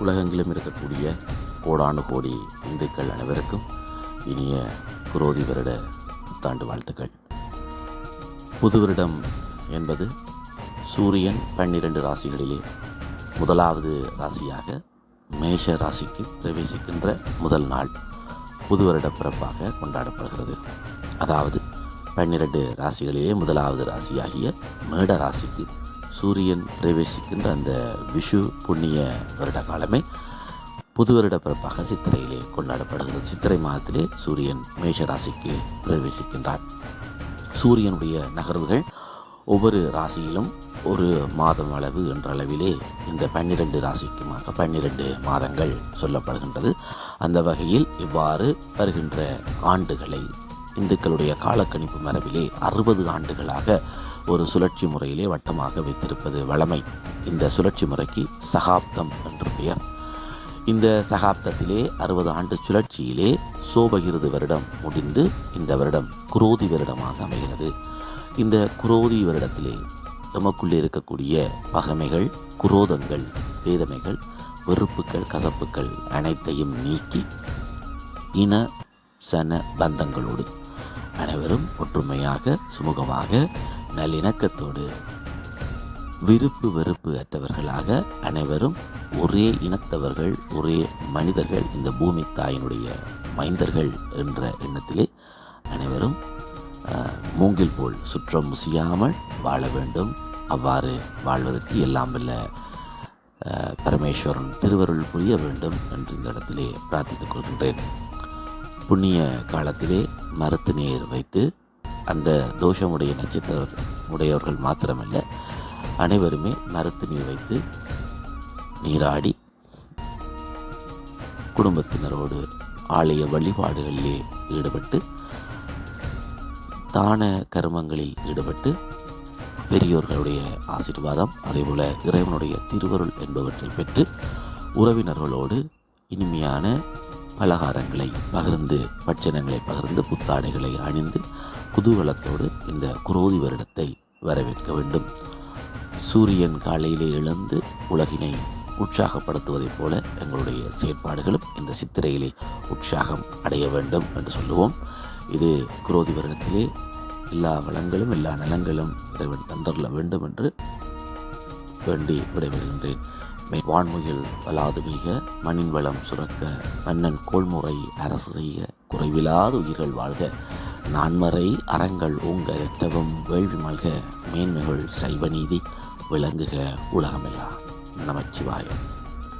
உலகெங்கிலும் இருக்கக்கூடிய கோடானு கோடி இந்துக்கள் அனைவருக்கும் இனிய குரோதி வருட புத்தாண்டு வாழ்த்துக்கள். புது வருடம் என்பது சூரியன் பன்னிரண்டு ராசிகளிலே முதலாவது ராசியாக மேஷ ராசிக்கு பிரவேசிக்கின்ற முதல் நாள் புது வருட பிறப்பாக கொண்டாடப்படுகிறது. அதாவது பன்னிரண்டு ராசிகளிலே முதலாவது ராசியாகிய மேட ராசிக்கு சூரியன் பிரவேசிக்கின்ற அந்த விஷு புண்ணிய வருட காலமே புது வருட பிறப்பாக சித்திரையிலே கொண்டாடப்படுகிறது. சித்திரை மாதத்திலே சூரியன் மேஷ ராசிக்கு பிரவேசிக்கின்றார். சூரியனுடைய நகர்வுகள் ஒவ்வொரு ராசியிலும் ஒரு மாதம் அளவு என்ற அளவிலே இந்த பன்னிரண்டு ராசிக்குமாக பன்னிரண்டு மாதங்கள் சொல்லப்படுகின்றது. அந்த வகையில் இவ்வாறு வருகின்ற ஆண்டுகளை இந்துக்களுடைய காலக்கணிப்பு மரபிலே அறுபது ஆண்டுகளாக ஒரு சுழற்சி முறையிலே வட்டமாக வைத்திருப்பது வழமை இந்த சுழற்சி முறைக்கு சகாப்தம் என்று பெயர். இந்த சகாப்தத்திலே அறுபது ஆண்டு சுழற்சியிலே சோபகிருது வருடம் முடிந்து இந்த வருடம் குரோதி வருடமாக அமைகிறது. இந்த குரோதி வருடத்திலே நமக்குள்ளே இருக்கக்கூடிய பகைமைகள் குரோதங்கள் வேதமைகள் வெறுப்புகள் கசப்புகள் அனைத்தையும் நீக்கி இன சன பந்தங்களோடு அனைவரும் ஒற்றுமையாக சுமூகமாக நல்லிணக்கத்தோடு விருப்பு வெறுப்பு அற்றவர்களாக அனைவரும் ஒரே இனத்தவர்கள் ஒரே மனிதர்கள் இந்த பூமி தாயினுடைய மைந்தர்கள் என்ற எண்ணத்திலே அனைவரும் மூங்கில் போல் சுற்றம் முசியாமல் வாழ வேண்டும். அவ்வாறு வாழ்வதற்கு எல்லாம் வல்ல அஹ், பரமேஸ்வரன் திருவருள் புரிய வேண்டும் என்று இந்த இடத்திலே பிரார்த்தித்துக் கொள்கின்றேன். புண்ணிய காலத்திலே மருத்து நேர் வைத்து அந்த தோஷமுடைய நட்சத்திர உடையவர்கள் மாத்திரமல்ல அனைவருமே மரத்து நீர் வைத்து நீராடி குடும்பத்தினரோடு ஆலய வழிபாடுகளிலே ஈடுபட்டு தான கர்மங்களில் ஈடுபட்டு பெரியோர்களுடைய ஆசீர்வாதம் அதேபோல இறைவனுடைய திருவருள் என்பவற்றை பெற்று உறவினர்களோடு இனிமையான பலகாரங்களை பகிர்ந்து பட்சணங்களை பகிர்ந்து புத்தாடைகளை அணிந்து குதூகலத்தோடு இந்த குரோதி வருடத்தை வரவேற்க வேண்டும். சூரியன் காலையிலே எழுந்து உலகினை உற்சாகப்படுத்துவதைப் போல எங்களுடைய செயற்பாடுகளும் இந்த சித்திரையிலே உற்சாகம் அடைய வேண்டும் என்று சொல்லுவோம். இது குரோதி வருடத்திலே எல்லா வளங்களும் எல்லா நலங்களும் இறைவன் தந்தரல வேண்டும் என்று வேண்டி விடைபெறுகின்றேன். வான்முகில் வலாது மிக மண்ணின் வளம் சுரக்க மன்னன் கோள்முறை அரசு செய்ய குறைவிலாத உயிர்கள் வாழ்க. நான்மறை அறங்கள் உங்கள் இரட்டவும் வேள்வி மல்க மேன்மைகள் சைவநீதி விளங்குக உலகமெல்லாம். நமச்சிவாயம்.